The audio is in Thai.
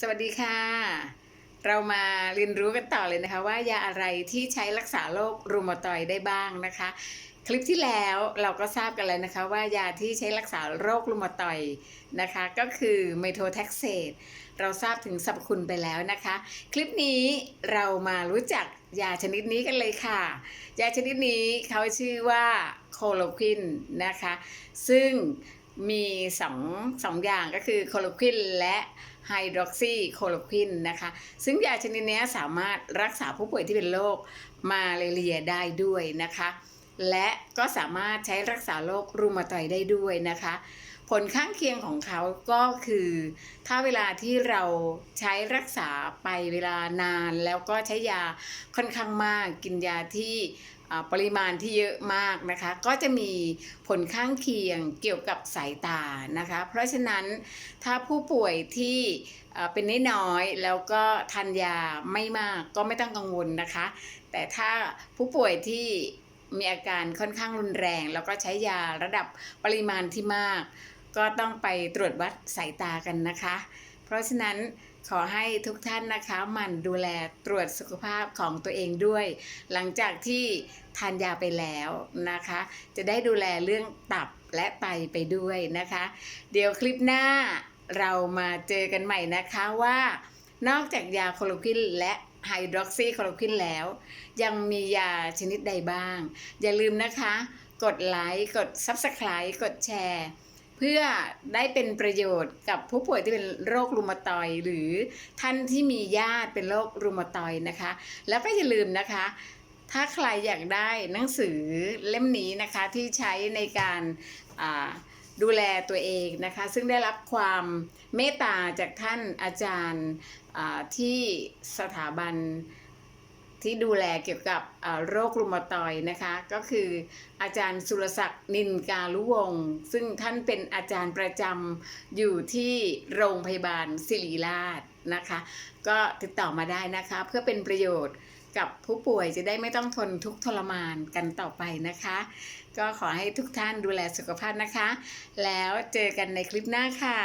สวัสดีค่ะ เรามาเรียนรู้กันต่อเลยนะคะ ว่ายาอะไรที่ใช้รักษาโรครูมาตอยได้บ้างนะคะ คลิปที่แล้วเราก็ทราบกันแล้วนะคะ ว่ายาที่ใช้รักษาโรครูมาตอยนะคะ ก็คือเมโทแท็กเซตเราทราบถึงสรรพคุณไปแล้วนะคะ คลิปนี้เรามารู้จักยาชนิดนี้กันเลยค่ะ ยาชนิดนี้เขาชื่อว่าโคโลควินนะคะ ซึ่ง มีสองสองอย่างก็คือโคโลควินและไฮดรอกซีโคโลควินนะคะ ซึ่งยาชนิดนี้สามารถรักษาผู้ป่วยที่เป็นโรคมาเลเรียได้ด้วยนะคะ และก็สามารถใช้รักษาโรครูมาตอยได้ด้วยนะคะ ผลข้างเคียงของเขาก็คือ ถ้าเวลาที่เราใช้รักษาไปเวลานานแล้วก็ใช้ยาค่อนข้างมากกินยาที่ปริมาณที่เยอะมากนะคะ ก็จะมีผลข้างเคียงเกี่ยวกับสายตานะคะ เพราะฉะนั้นถ้าผู้ป่วยที่เอ่อเป็นน้อยๆแล้วก็ทานยาไม่มากก็ไม่ต้องกังวลนะคะ แต่ถ้าผู้ป่วยที่มีอาการค่อนข้างรุนแรง แล้วก็ใช้ยาระดับปริมาณที่มาก ก็ต้องไปตรวจวัดสายตากันนะคะ เพราะฉะนั้นขอให้ทุกท่านนะคะหมั่นดูแลตรวจสุขภาพของตัวเองด้วย หลังจากที่ทานยาไปแล้วนะคะ จะได้ดูแลเรื่องตับและไตไปด้วยนะคะ เดี๋ยวคลิปหน้าเรามาเจอกันใหม่นะคะว่า นอกจากยาโคโลควินและไฮดรอกซีโคโลควินแล้ว ยังมียาชนิดใดบ้าง อย่าลืมนะคะ กดไลค์กด Subscribe กดแชร์ เพื่อได้เป็นประโยชน์กับผู้ป่วยที่เป็นโรครูมาตอยหรือท่านที่มีญาติเป็นโรครูมาตอยนะคะ แล้วก็อย่าลืมนะคะ ถ้าใครอยากได้หนังสือเล่มนี้นะคะที่ใช้ในการดูแลตัวเองนะคะ ซึ่งได้รับความเมตตาจากท่านอาจารย์ที่สถาบัน ที่ดูแลเกี่ยวกับโรครูมาตอยนะคะ ก็คืออาจารย์สุรศักดิ์นินการุวงศ์ซึ่งท่านเป็นอาจารย์ประจำอยู่ที่โรงพยาบาลศิริราชนะคะ ก็ติดต่อมาได้นะคะ เพื่อเป็นประโยชน์กับผู้ป่วยจะได้ไม่ต้องทนทุกทรมานกันต่อไปนะคะ ก็ขอให้ทุกท่านดูแลสุขภาพนะคะ แล้วเจอกันในคลิปหน้าค่ะ